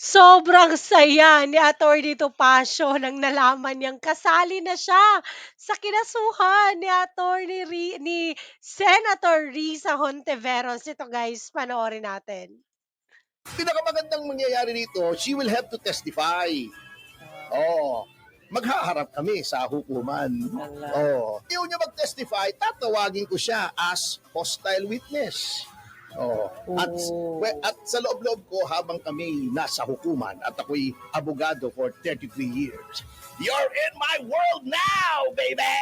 Sobrang saya ni Attorney Topacio nang nalaman niyang kasali na siya sa kinasuhan ni Attorney Ri ni Senator Risa Hontiveros. Ito guys, panoorin natin. Pinakamagandang mangyayari rito, she will have to testify. Oo. Maghaharap kami sa hukuman. Oo. Ayaw niya mag-testify, tatawagin ko siya as hostile witness. Oo. At, we- at sa loob-loob ko habang kami nasa hukuman at ako'y abogado for 33 years. You're in my world now, baby!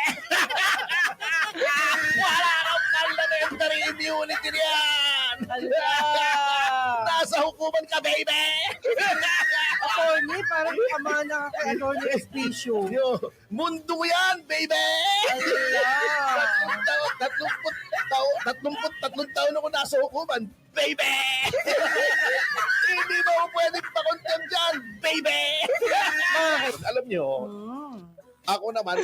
Wala kang parliamentary immunity niyan! Nasa hukuman ka, baby! Attorney, parang kamana ka kay Attorney Espicio. Yo, mundo yan, baby! Tatlong taon, tatlong taon, tatlong tatlong taon ako nasa hukuman, baby! Hindi mo pwedeng pakontem dyan, baby! Alam nyo, Hmm. Ako naman,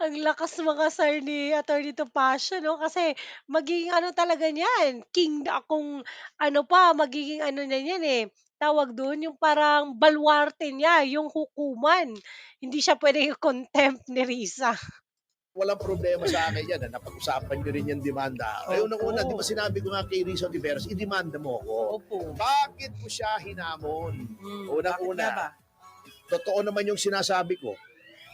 Ang lakas makasar ni Attorney Topacio 'no, kasi magiging ano talaga niyan, king na kung ano pa, magiging ano na niyan, eh, tawag dun, yung parang baluarte niya, yung hukuman. Hindi siya puwedeng i-contempt ni Risa. walang problema sa akin yan. na Napag-usapan nyo rin yung demanda. Opo. unang-una, di ba sinabi ko nga kay Rizzo Tiveros, i-demanda mo ako. Opo. Bakit mo siya hinamon? Hmm. Unang-una. Bakit nga ba? Totoo naman yung sinasabi ko.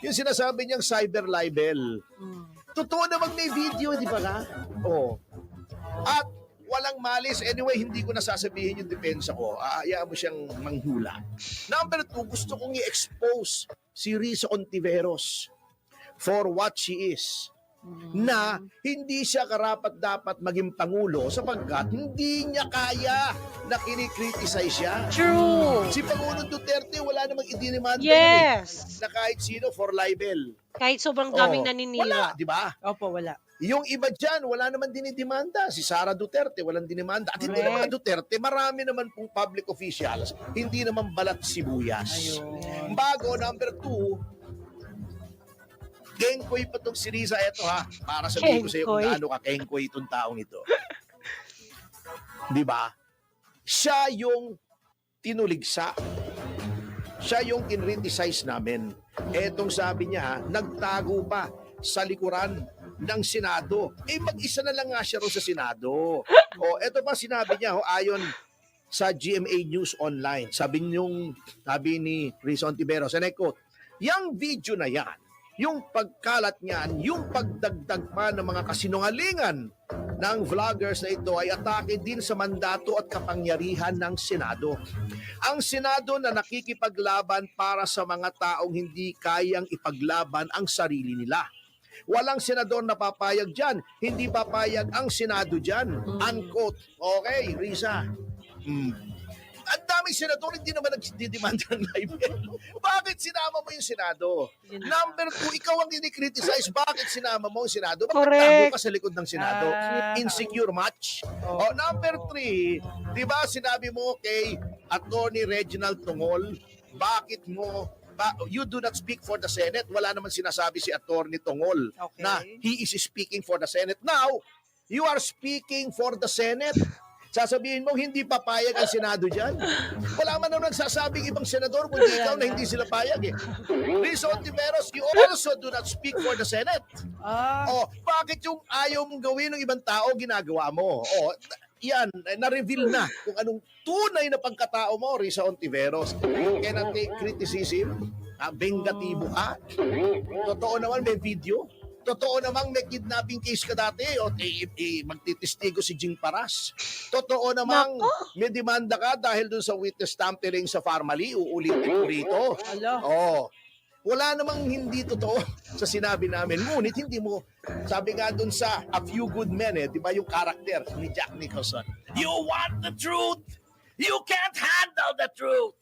Yung sinasabi niyang cyber libel. Hmm. Totoo naman may video, di ba ka? Oo. At walang malis. Anyway, hindi ko nasasabihin yung depensa ko. Aaya mo siyang manghula. Number two, gusto kong i-expose si Risa Ontiveros for what she is. Hmm. Na hindi siya karapat dapat maging pangulo sapagkat hindi niya kaya na kinikriticize siya. True. Si Pangulong Duterte wala namang idinimanda eh, Yes. na kahit sino for libel. Kahit sobrang daming Oo. naninira. Wala, di ba? Opo, wala. Yung iba dyan, wala naman dinidemanda. Si Sara Duterte, walang dinimanda. At hindi Correct. naman Duterte, marami naman pong public officials, hindi naman balat sibuyas. Ayun. Bago, number two, Kengkoy pa tong si. Eto ha, para sabihin ko sa iyo kung Kengkoy. gaano ka kengkoy itong taong ito. Di ba? Siya yung tinuligsa. Siya yung kinriticize namin. Etong sabi niya, nagtago pa sa likuran ng Senado. Eh, mag-isa na lang nga siya ron sa Senado. O, eto pa sinabi niya, ho, ayon sa GMA News Online. Sabi niyong, sabi ni Rizon Tiberos, and I quote, yung video na yan, yung pagkalat niyan, yung pagdagdag pa ng mga kasinungalingan ng vloggers na ito ay atake din sa mandato at kapangyarihan ng Senado. Ang Senado na nakikipaglaban para sa mga taong hindi kayang ipaglaban ang sarili nila. Walang senador na papayag dyan. Hindi papayag ang Senado dyan. Unquote. Okay, Risa. Hmm. Ang daming senador hindi naman nagdidemanda ng libel. Bakit sinama mo yung Senado? Number two, ikaw ang dinikriticize. Bakit sinama mo ang Senado? Bakit Correct. ka sa likod ng Senado? Ah. Insecure match? Oh. O, number three, di ba sinabi mo kay Attorney Reginald Tungol, bakit mo ba, you do not speak for the Senate. Wala naman sinasabi si Attorney Tungol Okay. na he is speaking for the Senate. Now, you are speaking for the Senate. Sasabihin mo, hindi papayag ang Senado dyan. Wala man naman nagsasabing ibang senador kundi ikaw na hindi sila payag eh. Rizzo Ontiveros, you also do not speak for the Senate. Ah, Oh, bakit yung ayaw mong gawin ng ibang tao, ginagawa mo? Oh, yan, na-reveal na kung anong tunay na pagkatao mo, Risa Ontiveros. Cannot take criticism. Ah, bengatibo ka. Totoo naman may video. Totoo namang may kidnapping case ka dati o eh, eh, magtitistigo si Jing Paras. Totoo namang Nako. may demanda ka dahil dun sa witness tampering sa Farmally, uulitin ko rito. ala. Oh. Wala namang hindi totoo sa sinabi namin. Ngunit hindi mo, sabi nga dun sa A Few Good Men, eh, di ba yung karakter ni Jack Nicholson? You want the truth? You can't handle the truth.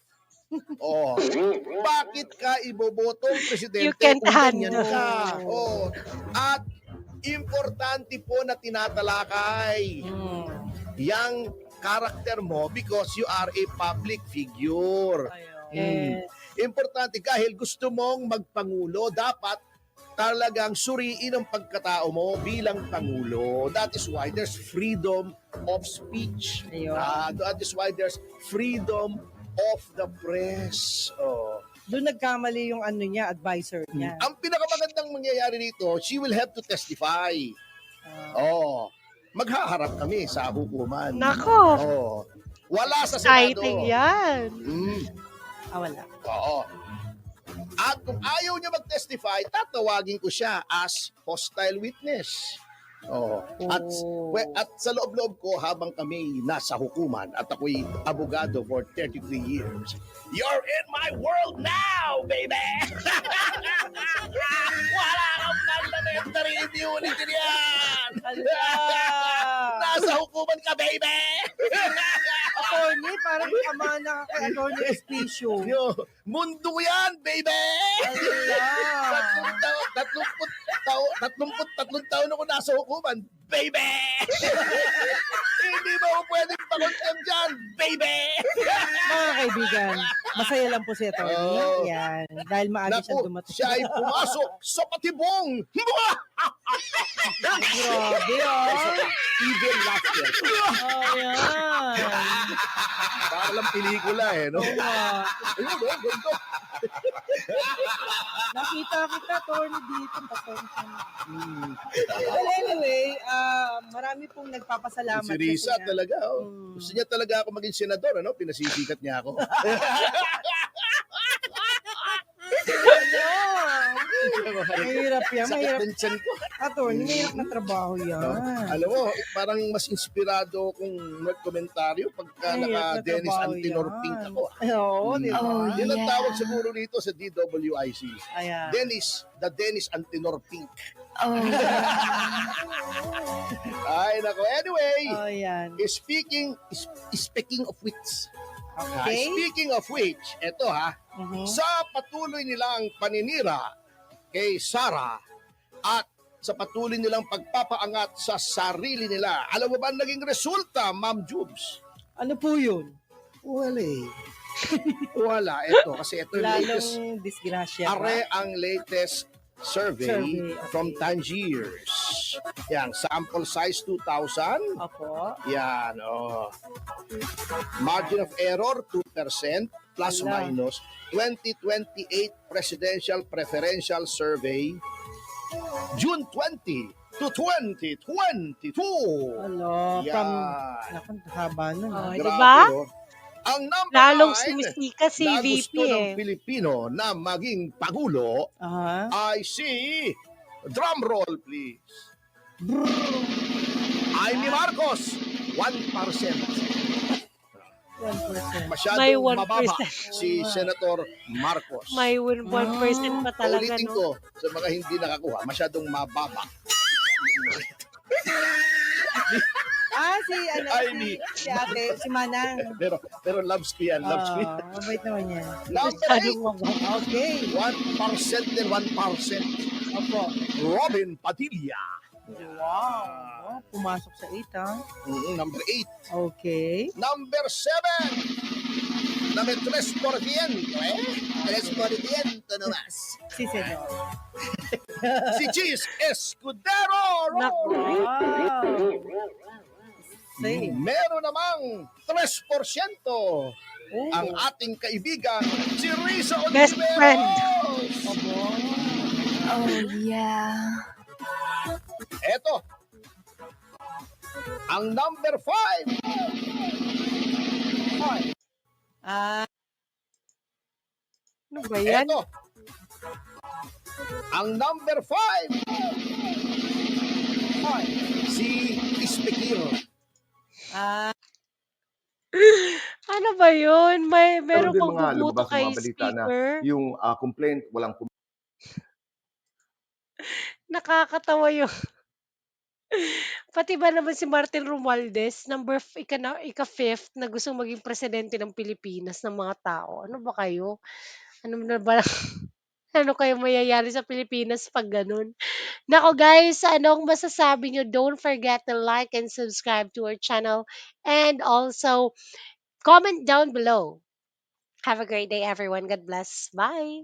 Oh, bakit ka ibobotong presidente You can't kung ganyan handle. ka? Oh, at importante po na tinatalakay Hmm. yang karakter mo because you are a public figure. Eh, Importante dahil gusto mong magpangulo, dapat talagang suriin ang pagkatao mo bilang pangulo. That is why there's freedom of speech. Ayun. Ah, that is why there's freedom of the press. Oh. Doon nagkamali yung ano niya, advisor niya. Ang pinakamagandang mangyayari dito, she will have to testify. Ah, Oh. Maghaharap kami sa hukuman. Nako, Oh. Wala sa Senado. exciting yan. Mm. ah, wala. Oo. At kung ayaw niya mag-testify, tatawagin ko siya as hostile witness. Oo. At, Oh. we- at sa loob-loob ko habang kami nasa hukuman at ako'y abogado for 33 years. You're in my world now, baby! Wala kang parliamentary immunity yan! Ala! Nasa hukuman ka, baby! Attorney, parang kamana ka kay Attorney Espicio. Yo, mundo yan, baby! Ala! Tatlong taon, taon, tatlumput tatlong taon ako nasa hukuman, baby! Hindi mo ako pwedeng pakontem dyan, baby! Mga kaibigan, masaya lang po si Attorney. Oo. Yan. Dahil maaga siya dumating. siya ay pumasok sa patibong! Grabe, ah. Evil laughter. Oh, yan. Para lang pelikula eh, no? Oo. Ayun, oh, ganito. Nakita kita, Attorney, dito. Pasensya Hmm. Well, anyway, ah, marami pong nagpapasalamat. Si Risa talaga, oh. Mm. Gusto niya talaga ako maging senador, ano? Pinasisikat niya ako. Ano? Mahirap yan, Sakit mahirap. ng tiyan ko. Attorney, mahirap na trabaho yan. Alam mo, parang mas inspirado kung nagkomentaryo pagka Mahirap naka na Dennis trabaho Antinor yan. Pink ako. Oo, di ba? Oh, Yan ang tawag siguro dito sa DWIC. Ayan. Dennis, the Dennis Antinor Pink. Oh, Ay, nako. Anyway, Oh, yan. speaking speaking of which, ah, Okay. speaking of which, eto ha, Mhm. sa patuloy nilang paninira kay Sarah at sa patuloy nilang pagpapaangat sa sarili nila. Alam mo ba ang naging resulta, Ma'am Jubes? Ano po yun? Wala eh. Wala. Ito, kasi ito yung latest. Lalong disgrasya Are pa. ang latest survey, Survey, okay. from Tangiers. Yan, sample size 2,000. Opo. Yan, oh. Margin of error, 2%, plus minus. 2028 Presidential Preferential Survey, June 20 to 2022. Hello. From, Yan. naku, haba nun. Oh, di Grabe, ba? oh. Ang number Lalong nine sumisika si na VP gusto ng eh. Pilipino na maging Pangulo Aha. ay si, drum roll please, Amy Marcos, 1%. 1%. Masyadong May 1%. mababa si Senator Marcos. May 1% pa talaga, Ulitin no? ko sa mga hindi nakakuha, masyadong mababa. Ah, si, ano, Ay, si, ni- si ate, si Manang. Pero pero loves ko yan, loves ko yan. Ah, mabait naman yan. Number Masyadong mababa. Okay. 8, 1% and 1%. Opo. Robin Padilla. Wow. Pumasok sa 8, ha? Mm, number 8. Okay. Number 7. Na may 3%. Eh? 3% namas. Si Senor. si Cheese Escudero. Naku. Same. Meron namang 3%. Oh. Ang ating kaibigan, si Risa Best friend. Oh yeah. Eto. Ang number 5. Ah, Ano ba yan? Eto. Ang number 5. Si Ispekir. ah, Ano ba yun? May, meron pang na kay na speaker. yung ah, complaint, walang pum- Nakakatawa yung... Pati ba naman si Martin Romualdez, number f- ika, na, ika fifth na gustong maging presidente ng Pilipinas ng mga tao. Ano ba kayo? Ano na ba? ano kayo mayayari sa Pilipinas pag ganun? Nako guys, anong masasabi nyo? Don't forget to like and subscribe to our channel and also comment down below. Have a great day everyone. God bless. Bye.